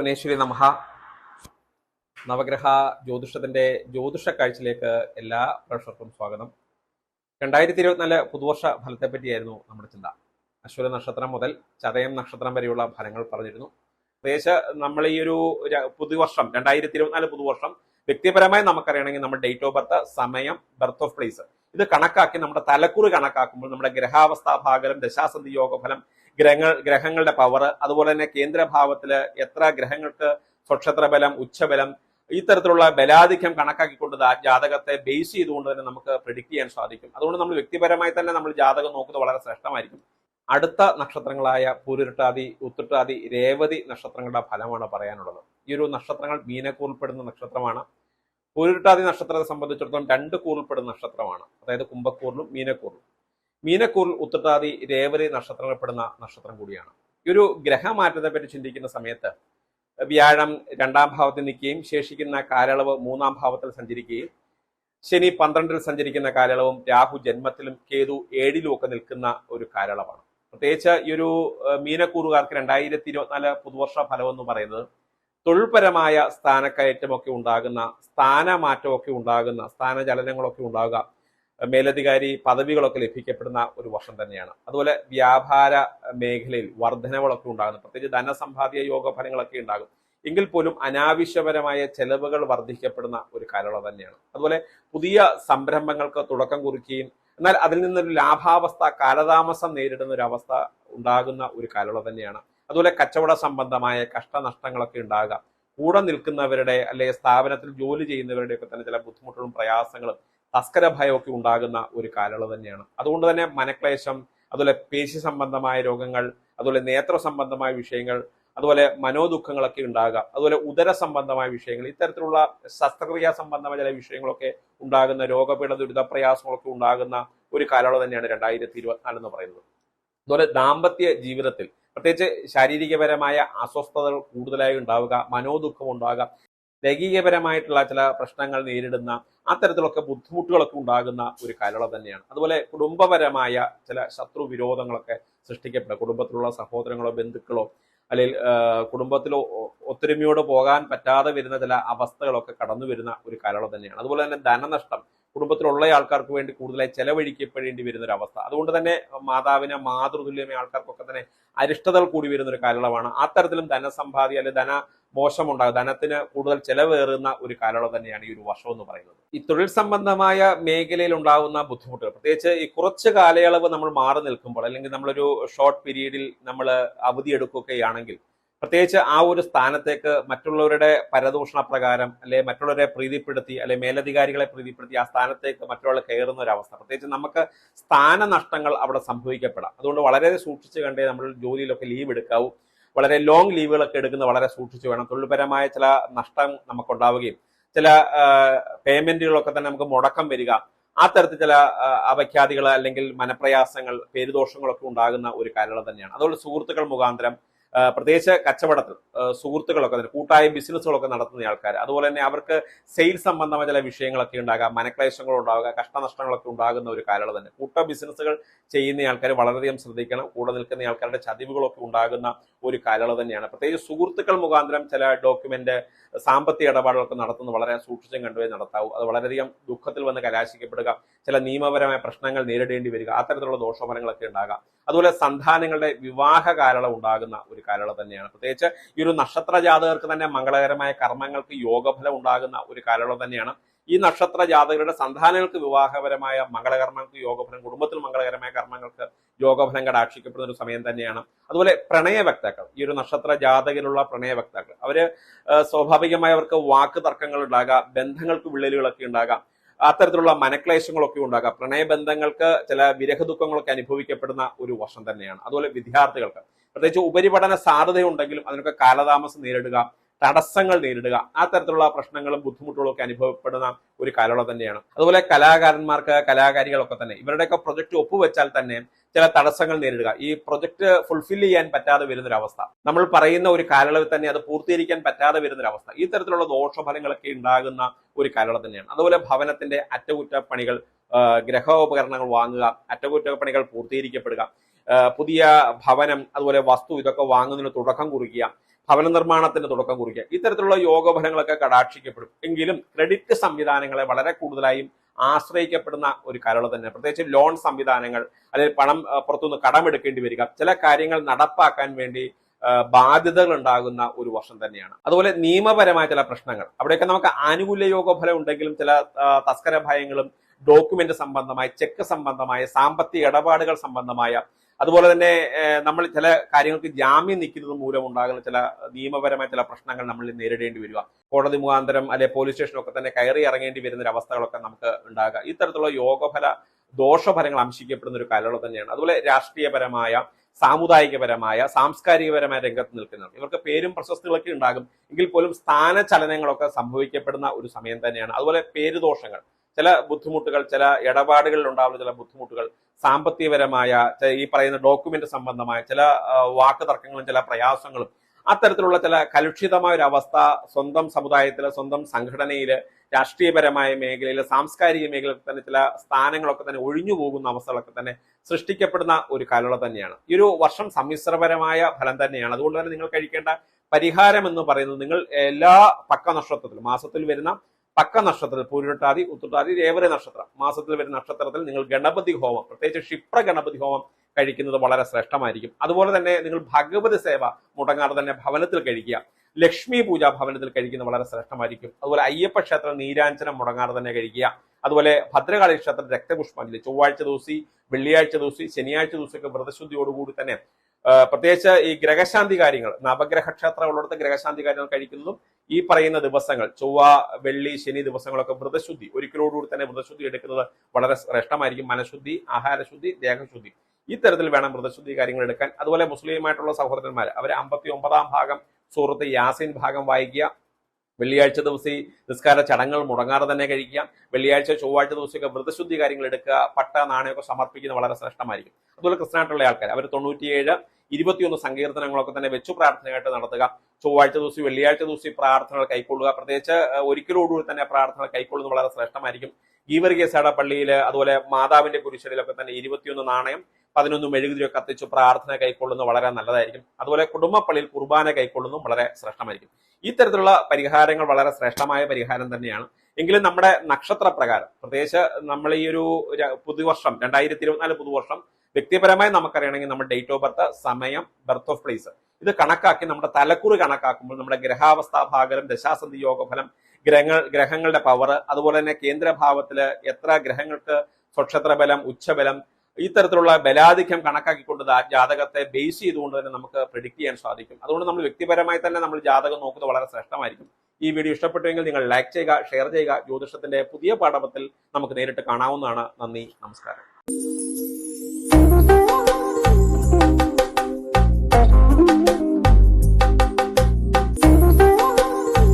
ഭുവനേശ്വരി നമഹ നവഗ്രഹ ജ്യോതിഷത്തിന്റെ ജ്യോതിഷ കാഴ്ചയിലേക്ക് എല്ലാ പ്രേക്ഷകർക്കും സ്വാഗതം. രണ്ടായിരത്തി ഇരുപത്തിനാല് പുതുവർഷ ഫലത്തെ പറ്റിയായിരുന്നു നമ്മുടെ ചിന്ത. അശ്വര നക്ഷത്രം മുതൽ ചതയം നക്ഷത്രം വരെയുള്ള ഫലങ്ങൾ പറഞ്ഞിരുന്നു. പ്രത്യേകിച്ച് നമ്മൾ ഈ ഒരു പുതുവർഷം രണ്ടായിരത്തി ഇരുപത്തിനാല് പുതുവർഷം വ്യക്തിപരമായി നമുക്കറിയണമെങ്കിൽ നമ്മുടെ ഡേറ്റ് ഓഫ് ബർത്ത് സമയം ബർത്ത് ഓഫ് പ്ലേസ് ഇത് കണക്കാക്കി നമ്മുടെ തലക്കുറി കണക്കാക്കുമ്പോൾ നമ്മുടെ ഗ്രഹാവസ്ഥാ ഭാഗം ദശാസന്ധി യോഗഫലം ഗ്രഹങ്ങൾ ഗ്രഹങ്ങളുടെ പവർ അതുപോലെ തന്നെ കേന്ദ്രഭാവത്തിൽ എത്ര ഗ്രഹങ്ങൾക്ക് സ്വക്ഷത്ര ബലം ഉച്ചബലം ഇത്തരത്തിലുള്ള ബലാധിക്യം കണക്കാക്കിക്കൊണ്ട് ജാതകത്തെ ബേസ് ചെയ്തുകൊണ്ട് തന്നെ നമുക്ക് പ്രിഡിക്ട് ചെയ്യാൻ സാധിക്കും. അതുകൊണ്ട് നമ്മൾ വ്യക്തിപരമായി തന്നെ നമ്മൾ ജാതകം നോക്കുന്നത് വളരെ ശ്രേഷ്ഠമായിരിക്കും. അടുത്ത നക്ഷത്രങ്ങളായ പൂരുരുട്ടാതി ഉത്രട്ടാതി രേവതി നക്ഷത്രങ്ങളുടെ ഫലമാണ് പറയാനുള്ളത്. ഈ ഒരു നക്ഷത്രങ്ങൾ മീനക്കൂർപ്പെടുന്ന നക്ഷത്രമാണ്. പൂരുരുട്ടാതി നക്ഷത്രത്തെ സംബന്ധിച്ചിടത്തോളം രണ്ട് കൂറിൽപ്പെടുന്ന നക്ഷത്രമാണ്. അതായത് കുംഭക്കൂറിലും മീനക്കൂറിലും. മീനക്കൂറിൽ ഉത്രട്ടാതി രേവതി നക്ഷത്രങ്ങൾപ്പെടുന്ന നക്ഷത്രം കൂടിയാണ്. ഈ ഒരു ഗ്രഹമാറ്റത്തെ പറ്റി ചിന്തിക്കുന്ന സമയത്ത് വ്യാഴം രണ്ടാം ഭാവത്തിൽ നിൽക്കുകയും ശേഷിക്കുന്ന കാലയളവ് മൂന്നാം ഭാവത്തിൽ സഞ്ചരിക്കുകയും ശനി പന്ത്രണ്ടിൽ സഞ്ചരിക്കുന്ന കാലയളവും രാഹു ജന്മത്തിലും കേതു ഏഴിലും ഒക്കെ നിൽക്കുന്ന ഒരു കാലയളവാണ്. പ്രത്യേകിച്ച് ഈ ഒരു മീനക്കൂറുകാർക്ക് രണ്ടായിരത്തി ഇരുപത്തിനാല് പുതുവർഷ ഫലം എന്ന് പറയുന്നത് തൊഴിൽപരമായ സ്ഥാനക്കയറ്റമൊക്കെ ഉണ്ടാകുന്ന സ്ഥാനമാറ്റമൊക്കെ ഉണ്ടാകുന്ന സ്ഥാനചലനങ്ങളൊക്കെ ഉണ്ടാകുക മേലധികാരി പദവികളൊക്കെ ലഭിക്കപ്പെടുന്ന ഒരു വർഷം തന്നെയാണ്. അതുപോലെ വ്യാപാര മേഖലയിൽ വർധനകളൊക്കെ ഉണ്ടാകുന്നു. പ്രത്യേകിച്ച് ധനസമ്പാദ്യ യോഗ ഫലങ്ങളൊക്കെ ഉണ്ടാകും. എങ്കിൽ പോലും അനാവശ്യപരമായ ചെലവുകൾ വർദ്ധിക്കപ്പെടുന്ന ഒരു കാലയളവ് തന്നെയാണ്. അതുപോലെ പുതിയ സംരംഭങ്ങൾക്ക് തുടക്കം കുറിക്കുകയും എന്നാൽ അതിൽ നിന്നൊരു ലാഭാവസ്ഥ കാലതാമസം നേരിടുന്ന ഒരു അവസ്ഥ ഉണ്ടാകുന്ന ഒരു കാലയളവ് തന്നെയാണ്. അതുപോലെ കച്ചവട സംബന്ധമായ കഷ്ടനഷ്ടങ്ങളൊക്കെ ഉണ്ടാകുക കൂടെ നിൽക്കുന്നവരുടെ അല്ലെങ്കിൽ സ്ഥാപനത്തിൽ ജോലി ചെയ്യുന്നവരുടെ ഒക്കെ തന്നെ ചില ബുദ്ധിമുട്ടുകളും പ്രയാസങ്ങളും തസ്കര ഭയമൊക്കെ ഉണ്ടാകുന്ന ഒരു കാലയളവ് തന്നെയാണ്. അതുകൊണ്ട് തന്നെ മനക്ലേശം അതുപോലെ പേശി സംബന്ധമായ രോഗങ്ങൾ അതുപോലെ നേത്ര സംബന്ധമായ വിഷയങ്ങൾ അതുപോലെ മനോദുഃഖങ്ങളൊക്കെ ഉണ്ടാകാം. അതുപോലെ ഉദര സംബന്ധമായ വിഷയങ്ങൾ ഇത്തരത്തിലുള്ള ശസ്ത്രക്രിയാ സംബന്ധമായ ചില വിഷയങ്ങളൊക്കെ ഉണ്ടാകുന്ന രോഗപീഠ ദുരിതപ്രയാസങ്ങളൊക്കെ ഉണ്ടാകുന്ന ഒരു കാലയളവ് തന്നെയാണ് രണ്ടായിരത്തി ഇരുപത്തിനാല് എന്ന് പറയുന്നത്. അതുപോലെ ദാമ്പത്യ ജീവിതത്തിൽ പ്രത്യേകിച്ച് ശാരീരികപരമായ അസ്വസ്ഥതകൾ കൂടുതലായി ഉണ്ടാവുക മനോദുഃഖം ഉണ്ടാകുക ലൈംഗികപരമായിട്ടുള്ള ചില പ്രശ്നങ്ങൾ നേരിടുന്ന അത്തരത്തിലൊക്കെ ബുദ്ധിമുട്ടുകളൊക്കെ ഉണ്ടാകുന്ന ഒരു കാലയളവ് തന്നെയാണ്. അതുപോലെ കുടുംബപരമായ ചില ശത്രു വിരോധങ്ങളൊക്കെ സൃഷ്ടിക്കപ്പെടുക കുടുംബത്തിലുള്ള സഹോദരങ്ങളോ ബന്ധുക്കളോ അല്ലെങ്കിൽ കുടുംബത്തിലോ ഒത്തൊരുമയോട് പോകാൻ പറ്റാതെ വരുന്ന ചില അവസ്ഥകളൊക്കെ കടന്നു വരുന്ന ഒരു കാലയളവ് തന്നെയാണ്. അതുപോലെ തന്നെ ധനനഷ്ടം കുടുംബത്തിലുള്ള ആൾക്കാർക്ക് വേണ്ടി കൂടുതലായി ചെലവഴിക്കപ്പെടേണ്ടി വരുന്ന ഒരു അവസ്ഥ. അതുകൊണ്ട് തന്നെ മാതാവിനെ മാതൃതുല്യമായ ആൾക്കാർക്കൊക്കെ തന്നെ അരിഷ്ടതകൾ കൂടി വരുന്ന ഒരു കാലയളവാണ്. അത്തരത്തിലും ധനസമ്പാദി അല്ലെങ്കിൽ ധന മോശമുണ്ടാകും. ധനത്തിന് കൂടുതൽ ചെലവേറുന്ന ഒരു കാലയളവ് തന്നെയാണ് ഈ ഒരു വർഷം എന്ന് പറയുന്നത്. ഈ തൊഴിൽ സംബന്ധമായ മേഖലയിൽ ഉണ്ടാകുന്ന ബുദ്ധിമുട്ടുകൾ. പ്രത്യേകിച്ച് ഈ കുറച്ച് കാലയളവ് നമ്മൾ മാറി നിൽക്കുമ്പോൾ അല്ലെങ്കിൽ നമ്മളൊരു ഷോർട്ട് പീരീഡിൽ നമ്മൾ അവധി എടുക്കുകയാണെങ്കിൽ പ്രത്യേകിച്ച് ആ ഒരു സ്ഥാനത്തേക്ക് മറ്റുള്ളവരുടെ പരദൂഷണ പ്രകാരം അല്ലെ മറ്റുള്ളവരെ പ്രീതിപ്പെടുത്തി അല്ലെ മേലധികാരികളെ പ്രീതിപ്പെടുത്തി ആ സ്ഥാനത്തേക്ക് മറ്റുള്ള കയറുന്ന ഒരു അവസ്ഥ. പ്രത്യേകിച്ച് നമുക്ക് സ്ഥാനനഷ്ടങ്ങൾ അവിടെ സംഭവിക്കപ്പെടാം. അതുകൊണ്ട് വളരെ സൂക്ഷിച്ച് കണ്ടേ നമ്മൾ ജോലിയിലൊക്കെ ലീവ് എടുക്കാവൂ. വളരെ ലോങ് ലീവുകളൊക്കെ എടുക്കുന്ന വളരെ സൂക്ഷിച്ച് വേണം. തൊഴിൽപരമായ ചില നഷ്ടം നമുക്കുണ്ടാവുകയും ചില പേയ്മെന്റുകളൊക്കെ തന്നെ നമുക്ക് മുടക്കം വരിക. ആ തരത്തിൽ ചില അപഖ്യാതികൾ അല്ലെങ്കിൽ മനപ്രയാസങ്ങൾ പേരുദോഷങ്ങളൊക്കെ ഉണ്ടാകുന്ന ഒരു കാലയളവ് തന്നെയാണ്. അതുപോലെ സുഹൃത്തുക്കൾ മുഖാന്തരം പ്രത്യേകിച്ച് കച്ചവടത്തിൽ സുഹൃത്തുക്കളൊക്കെ കൂട്ടായ ബിസിനസ്സുകളൊക്കെ നടത്തുന്ന ആൾക്കാർ അതുപോലെ തന്നെ അവർക്ക് സെയിൽസ് സംബന്ധമായ ചില വിഷയങ്ങളൊക്കെ ഉണ്ടാകാം മനക്ലേശങ്ങൾ ഉണ്ടാകുക കഷ്ടനഷ്ടങ്ങളൊക്കെ ഉണ്ടാകുന്ന ഒരു കാലയളവ് തന്നെ. കൂട്ട ബിസിനസ്സുകൾ ചെയ്യുന്ന ആൾക്കാർ വളരെയധികം ശ്രദ്ധിക്കണം. കൂടെ നിൽക്കുന്ന ആൾക്കാരുടെ ചതിവുകളൊക്കെ ഉണ്ടാകുന്ന ഒരു കാലയളവ് തന്നെയാണ്. പ്രത്യേകിച്ച് സുഹൃത്തുക്കൾ മുഖാന്തരം ചില ഡോക്യുമെന്റ് സാമ്പത്തിക ഇടപാടുകളൊക്കെ നടത്തുന്നത് വളരെ സൂക്ഷിച്ചും കണ്ടുപോയി നടത്താവൂ. അത് വളരെയധികം ദുഃഖത്തിൽ വന്ന് കലാശിക്കപ്പെടുക ചില നിയമപരമായ പ്രശ്നങ്ങൾ നേരിടേണ്ടി വരിക അത്തരത്തിലുള്ള ദോഷഫലങ്ങളൊക്കെ ഉണ്ടാകാം. അതുപോലെ സന്താനങ്ങളുടെ വിവാഹ കാലയളവ് ഉണ്ടാകുന്ന ഒരു കാലയളവ് തന്നെയാണ്. പ്രത്യേകിച്ച് ഈ ഒരു നക്ഷത്ര ജാതകർക്ക് തന്നെ മംഗളകരമായ കർമ്മങ്ങൾക്ക് യോഗഫലം ഉണ്ടാകുന്ന ഒരു കാലയളവ് തന്നെയാണ്. ഈ നക്ഷത്ര ജാതകരുടെ സന്താനങ്ങൾക്ക് വിവാഹപരമായ മംഗളകർമ്മങ്ങൾക്ക് യോഗഫലം കുടുംബത്തിൽ മംഗളകരമായ കർമ്മങ്ങൾക്ക് യോഗഫലം കടാക്ഷിക്കപ്പെടുന്ന ഒരു സമയം തന്നെയാണ്. അതുപോലെ പ്രണയ വക്താക്കൾ ഈ ഒരു നക്ഷത്ര ജാതകയിലുള്ള പ്രണയ വക്താക്കൾ അവർ സ്വാഭാവികമായി അവർക്ക് വാക്ക് തർക്കങ്ങൾ ഉണ്ടാകാം ബന്ധങ്ങൾക്ക് വിള്ളലുകളൊക്കെ ഉണ്ടാകാം. അത്തരത്തിലുള്ള മനക്ലേശങ്ങളൊക്കെ ഉണ്ടാകാം പ്രണയബന്ധങ്ങൾക്ക് ചില വിരഹ ദുഃഖങ്ങളൊക്കെ അനുഭവിക്കപ്പെടുന്ന ഒരു വർഷം തന്നെയാണ്. അതുപോലെ വിദ്യാർത്ഥികൾക്ക്. പ്രത്യേകിച്ച് ഉപരിപഠന സാധ്യതയുണ്ടെങ്കിലും അതിനൊക്കെ കാലതാമസം നേരിടുക തടസ്സങ്ങൾ നേരിടുക. ആ തരത്തിലുള്ള പ്രശ്നങ്ങളും ബുദ്ധിമുട്ടുകളും ഒക്കെ അനുഭവപ്പെടുന്ന ഒരു കാലയളവ് തന്നെയാണ്. അതുപോലെ കലാകാരന്മാർക്ക് കലാകാരികളൊക്കെ തന്നെ ഇവരുടെയൊക്കെ പ്രൊജക്ട് ഒപ്പുവെച്ചാൽ തന്നെ ചില തടസ്സങ്ങൾ നേരിടുക. ഈ പ്രൊജക്ട് ഫുൾഫിൽ ചെയ്യാൻ പറ്റാതെ വരുന്നൊരവസ്ഥ. നമ്മൾ പറയുന്ന ഒരു കാലയളവിൽ തന്നെ അത് പൂർത്തീകരിക്കാൻ പറ്റാതെ വരുന്നൊരവസ്ഥ. ഈ തരത്തിലുള്ള ദോഷഫലങ്ങളൊക്കെ ഉണ്ടാകുന്ന ഒരു കാലയളവ് തന്നെയാണ്. അതുപോലെ ഭവനത്തിന്റെ അറ്റകുറ്റപ്പണികൾ ഗ്രഹ ഗ്രഹോപകരണങ്ങൾ വാങ്ങുക അറ്റകുറ്റപ്പണികൾ പൂർത്തീകരിക്കപ്പെടുക പുതിയ ഭവനം അതുപോലെ വസ്തു ഇതൊക്കെ വാങ്ങുന്നതിന് തുടക്കം കുറിക്കുക ഭവന നിർമ്മാണത്തിന്റെ തുടക്കം കുറിക്കുക ഇത്തരത്തിലുള്ള യോഗഫലങ്ങളൊക്കെ കടാക്ഷിക്കപ്പെടും. എങ്കിലും ക്രെഡിറ്റ് സംവിധാനങ്ങളെ വളരെ കൂടുതലായും ആശ്രയിക്കപ്പെടുന്ന ഒരു കാലയളവ് തന്നെ പ്രത്യേകിച്ച് ലോൺ സംവിധാനങ്ങൾ അല്ലെങ്കിൽ പണം പുറത്തുനിന്ന് കടമെടുക്കേണ്ടി വരിക ചില കാര്യങ്ങൾ നടപ്പാക്കാൻ വേണ്ടി ബാധ്യതകൾ ഉണ്ടാകുന്ന ഒരു വർഷം തന്നെയാണ്. അതുപോലെ നിയമപരമായ ചില പ്രശ്നങ്ങൾ. അവിടെയൊക്കെ നമുക്ക് ആനുകൂല്യ യോഗഫലം ഉണ്ടെങ്കിലും ചില തസ്കര ഭയങ്ങളും ഡോക്യുമെന്റ് സംബന്ധമായ ചെക്ക് സംബന്ധമായ സാമ്പത്തിക ഇടപാടുകൾ സംബന്ധമായ അതുപോലെ തന്നെ നമ്മൾ ചില കാര്യങ്ങൾക്ക് ജാമ്യം നിൽക്കുന്നത് മൂലം ഉണ്ടാകുന്ന ചില നിയമപരമായ ചില പ്രശ്നങ്ങൾ നമ്മൾ നേരിടേണ്ടി വരിക. കോടതി മുഖാന്തരം അല്ലെ പോലീസ് സ്റ്റേഷനൊക്കെ തന്നെ കയറി ഇറങ്ങേണ്ടി വരുന്ന അവസ്ഥകളൊക്കെ നമുക്ക് ഉണ്ടാകുക. ഇത്തരത്തിലുള്ള യോഗഫല ദോഷഫലങ്ങൾ അംശിക്കപ്പെടുന്ന ഒരു കാലയളവ് തന്നെയാണ്. അതുപോലെ രാഷ്ട്രീയപരമായ സാമുദായികപരമായ സാംസ്കാരികപരമായ രംഗത്ത് നിൽക്കുന്നവർ. ഇവർക്ക് പേരും പ്രശസ്തികളൊക്കെ ഉണ്ടാകും. എങ്കിൽ പോലും സ്ഥാനചലനങ്ങളൊക്കെ സംഭവിക്കപ്പെടുന്ന ഒരു സമയം തന്നെയാണ്. അതുപോലെ പേരുദോഷങ്ങൾ. ചില ബുദ്ധിമുട്ടുകൾ ചില ഇടപാടുകളിൽ ഉണ്ടാവുന്ന ചില ബുദ്ധിമുട്ടുകൾ സാമ്പത്തികപരമായ ഈ പറയുന്ന ഡോക്യുമെന്റ് സംബന്ധമായ ചില വാക്ക് തർക്കങ്ങളും ചില പ്രയാസങ്ങളും അത്തരത്തിലുള്ള ചില കലുഷിതമായ ഒരു അവസ്ഥ സ്വന്തം സമുദായത്തിൽ സ്വന്തം സംഘടനയിൽ രാഷ്ട്രീയപരമായ മേഖലയിൽ സാംസ്കാരിക മേഖലയിൽ തന്നെ ചില സ്ഥാനങ്ങളൊക്കെ തന്നെ ഒഴിഞ്ഞു പോകുന്ന അവസ്ഥകളൊക്കെ തന്നെ സൃഷ്ടിക്കപ്പെടുന്ന ഒരു കാലയളവ് തന്നെയാണ്. ഈ ഒരു വർഷം സമ്മിശ്രപരമായ ഫലം തന്നെയാണ്. അതുകൊണ്ട് തന്നെ നിങ്ങൾ കഴിക്കേണ്ട പരിഹാരം എന്ന് പറയുന്നത് നിങ്ങൾ എല്ലാ പക്ക നക്ഷത്രത്തിലും മാസത്തിൽ വരുന്ന പക്ക നക്ഷത്രത്തിൽ പൂരിട്ടാതി ഉത്തുട്ടാതി രേവര നക്ഷത്രം. മാസത്തിൽ വരുന്ന നക്ഷത്രത്തിൽ നിങ്ങൾ ഗണപതി ഹോമം പ്രത്യേകിച്ച് ക്ഷിപ്ര ഗണപതി ഹോമം കഴിക്കുന്നത് വളരെ ശ്രേഷ്ഠമായിരിക്കും. അതുപോലെ തന്നെ നിങ്ങൾ ഭഗവതി സേവ മുടങ്ങാതെ തന്നെ ഭവനത്തിൽ കഴിക്കുക. ലക്ഷ്മി പൂജ ഭവനത്തിൽ കഴിക്കുന്നത് വളരെ ശ്രേഷ്ഠമായിരിക്കും. അതുപോലെ അയ്യപ്പ ക്ഷേത്രം നീരാഞ്ജനം മുടങ്ങാതെ തന്നെ കഴിക്കുക. അതുപോലെ ഭദ്രകാളി ക്ഷേത്രം രക്തപുഷ്പാഞ്ജലി ചൊവ്വാഴ്ച ദിവസി വെള്ളിയാഴ്ച ദിവസി ശനിയാഴ്ച ദിവസമൊക്കെ വ്രതശുദ്ധിയോടുകൂടി തന്നെ പ്രത്യേകിച്ച് ഈ ഗ്രഹശാന്തി കാര്യങ്ങൾ നവഗ്രഹ ക്ഷേത്രമുള്ളിടത്ത് ഗ്രഹശാന്തി കാര്യങ്ങൾ കഴിക്കുന്നതും ഈ പറയുന്ന ദിവസങ്ങൾ ചൊവ്വ വെള്ളി ശനി ദിവസങ്ങളൊക്കെ വ്രതശുദ്ധി ഒരിക്കലോടുകൂടി തന്നെ വ്രതശുദ്ധി എടുക്കുന്നത് വളരെ ശ്രേഷ്ഠമായിരിക്കും. മനഃശുദ്ധി ആഹാരശുദ്ധി ദേഹശുദ്ധി. ഇത്തരത്തിൽ വേണം വ്രതശുദ്ധി കാര്യങ്ങൾ എടുക്കാൻ. അതുപോലെ മുസ്ലിമായിട്ടുള്ള സഹോദരന്മാർ അവർ അമ്പത്തി ഒമ്പതാം ഭാഗം സുഹൃത്ത് യാസിൻ ഭാഗം വായിക്കുക. വെള്ളിയാഴ്ച ദിവസം ഈ നിസ്കാര ചടങ്ങുകൾ മുടങ്ങാതെ തന്നെ കഴിക്കുക വെള്ളിയാഴ്ച ചൊവ്വാഴ്ച ദിവസമൊക്കെ വ്രതശുദ്ധി കാര്യങ്ങൾ എടുക്കുക പട്ട നാണയമൊക്കെ സമർപ്പിക്കുന്നത് വളരെ ശ്രേഷ്ഠമായിരിക്കും. അതുപോലെ ക്രിസ്ത്യനായിട്ടുള്ള ആൾക്കാർ അവർ തൊണ്ണൂറ്റിയേഴ് ഇരുപത്തിയൊന്ന് സങ്കീർത്തനങ്ങളൊക്കെ തന്നെ വെച്ചു പ്രാർത്ഥനയായിട്ട് നടത്തുക. ചൊവ്വാഴ്ച ദിവസം വെള്ളിയാഴ്ച ദിവസം പ്രാർത്ഥനകൾ കൈക്കൊള്ളുക. പ്രത്യേകിച്ച് ഒരിക്കലോടുകൂടി തന്നെ പ്രാർത്ഥനകൾ കൈക്കൊള്ളുന്നത് വളരെ ശ്രേഷ്ഠമായിരിക്കും. ഗീവർഗീസയുടെ പള്ളിയിൽ അതുപോലെ മാതാവിന്റെ കുരിശടിയിലൊക്കെ തന്നെ ഇരുപത്തിയൊന്ന് നാണയം പതിനൊന്ന് മെഴുകുതിരിയൊക്കെ കത്തിച്ചു പ്രാർത്ഥന കൈക്കൊള്ളുന്നു വളരെ നല്ലതായിരിക്കും. അതുപോലെ കുടുംബപ്പള്ളിയിൽ കുർബാന കൈക്കൊള്ളുന്നു വളരെ ശ്രേഷ്ഠമായിരിക്കും. ഇത്തരത്തിലുള്ള പരിഹാരങ്ങൾ വളരെ ശ്രേഷ്ഠമായ പരിഹാരം തന്നെയാണ്. എങ്കിലും നമ്മുടെ നക്ഷത്ര പ്രകാരം പ്രത്യേകിച്ച് നമ്മൾ ഈ ഒരു പുതുവർഷം രണ്ടായിരത്തി ഇരുപത്തിനാല് പുതുവർഷം വ്യക്തിപരമായി നമുക്കറിയണമെങ്കിൽ നമ്മുടെ ഡേറ്റ് ഓഫ് ബർത്ത് സമയം ബർത്ത് ഓഫ് പ്ലേസ് ഇത് കണക്കാക്കി നമ്മുടെ തലക്കുറി കണക്കാക്കുമ്പോൾ നമ്മുടെ ഗ്രഹാവസ്ഥാ ഭാഗലം ദശാസന്ധി യോഗഫലം ഗ്രഹങ്ങൾ ഗ്രഹങ്ങളുടെ പവർ അതുപോലെ തന്നെ കേന്ദ്രഭാവത്തിൽ എത്ര ഗ്രഹങ്ങൾക്ക് സ്വക്ഷത്ര ബലം ഉച്ചബലം ഇത്തരത്തിലുള്ള ബലാധിക്യം കണക്കാക്കിക്കൊണ്ട് ജാതകത്തെ ബേസ് ചെയ്തുകൊണ്ട് തന്നെ നമുക്ക് പ്രിഡിക്ട് ചെയ്യാൻ സാധിക്കും. അതുകൊണ്ട് നമ്മൾ വ്യക്തിപരമായി തന്നെ നമ്മൾ ജാതകം നോക്കുന്നത് വളരെ ശ്രേഷ്ഠമായിരിക്കും. ഈ വീഡിയോ ഇഷ്ടപ്പെട്ടുവെങ്കിൽ നിങ്ങൾ ലൈക്ക് ചെയ്യുക ഷെയർ ചെയ്യുക. ജ്യോതിഷത്തിന്റെ പുതിയ പാഠപത്തിൽ നമുക്ക് നേരിട്ട് കാണാവുന്നതാണ്. നന്ദി നമസ്കാരം.